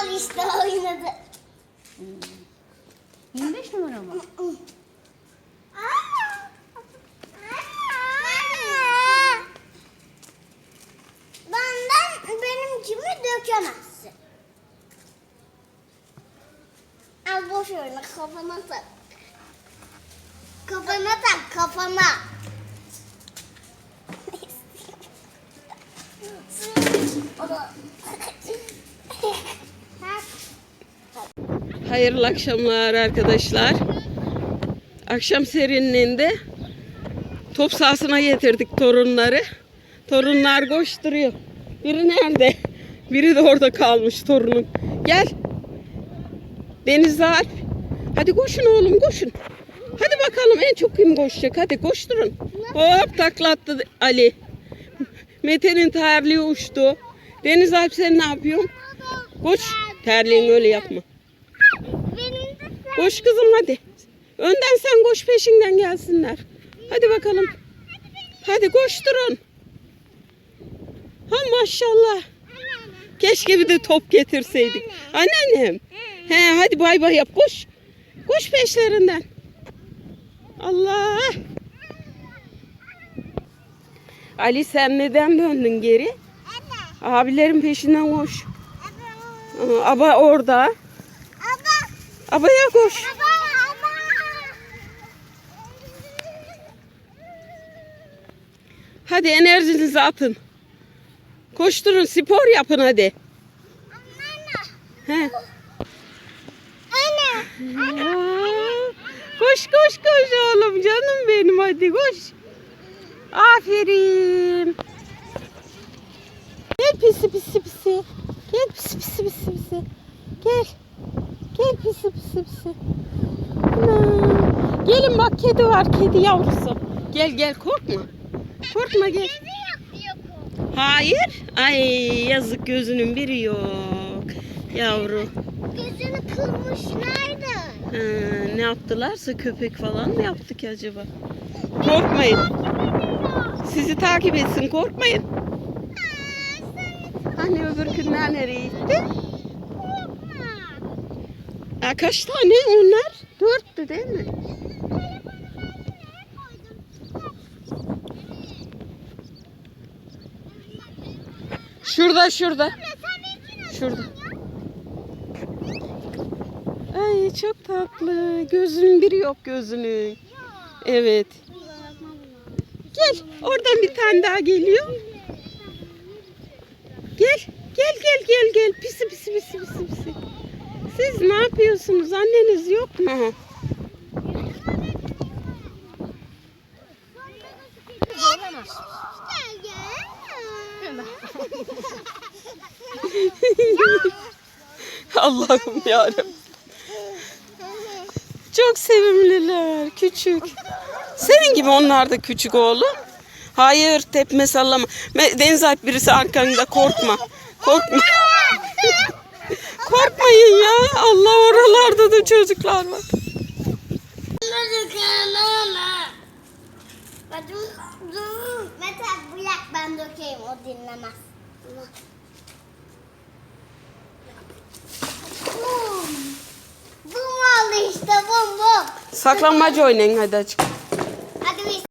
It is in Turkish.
Al işte oynadı. 25 numara mı? Benden benimkimi dökemezsin. Al boş kafana tak. Kafana tak kafana. Hayırlı akşamlar arkadaşlar. Akşam serinliğinde top sahasına getirdik torunları. Torunlar koşturuyor. Biri nerede? Biri de orada kalmış torunum. Gel. Deniz Alp. Hadi koşun oğlum koşun. Hadi bakalım en çok kim koşacak? Hadi koşturun. Hop taklattı Ali. Mete'nin terliği uçtu. Deniz Alp sen ne yapıyorsun? Koş. Terliğini öyle yapma. Koş kızım hadi. Önden sen koş peşinden gelsinler. Hadi bakalım. Hadi koşturun. Ha maşallah. Keşke bir de top getirseydik. Anneannem. He hadi bay bay yap koş. Koş peşlerinden. Allah. Ali sen neden döndün geri? Abilerin peşinden koş. Aba orada. Aba, Abaya koş. Hadi enerjinizi atın. Koşturun, spor yapın hadi. He. Anne. Koş koş koş oğlum canım benim hadi koş. Aferin. Gel pisi pisi pisi. Gel pisi pisi pisi pisi. Gel. Pisi pisi pisi. Ana. Gelin bak kedi var kedi yavrusu. Gel gel korkma. Korkma gel. Hayır. Ay yazık gözünün biri yok. Yavru. Gözünü kırmış nerede? Ha, ne yaptılarsa köpek falan mı yaptı ki acaba? Korkmayın. Sizi takip etsin korkmayın. Hani öbür günler nereye gitti? Ha, kaç tane onlar? Dörttü değil mi? Şurada şurada. Şurada. Ay çok tatlı. Gözünün biri yok gözünün. Evet. Gel. Oradan bir tane daha geliyor. Gel. Gel gel gel gel. Pisi pisi pisi pisi pisi. Siz ne yapıyorsunuz? Anneniz yok mu? Allah'ım yarabbim. Çok sevimliler. Küçük. Senin gibi onlar da küçük oğlum. Hayır tepme sallama. Deniz Alp birisi arkanda korkma. Korkma. Korkmayın ya. Allah oralarda da çocuklar var. Mete bırak ben dökeyim o dinlemez. Bum. Bum oldu bum bum. Saklanmaca oynayın hadi açık.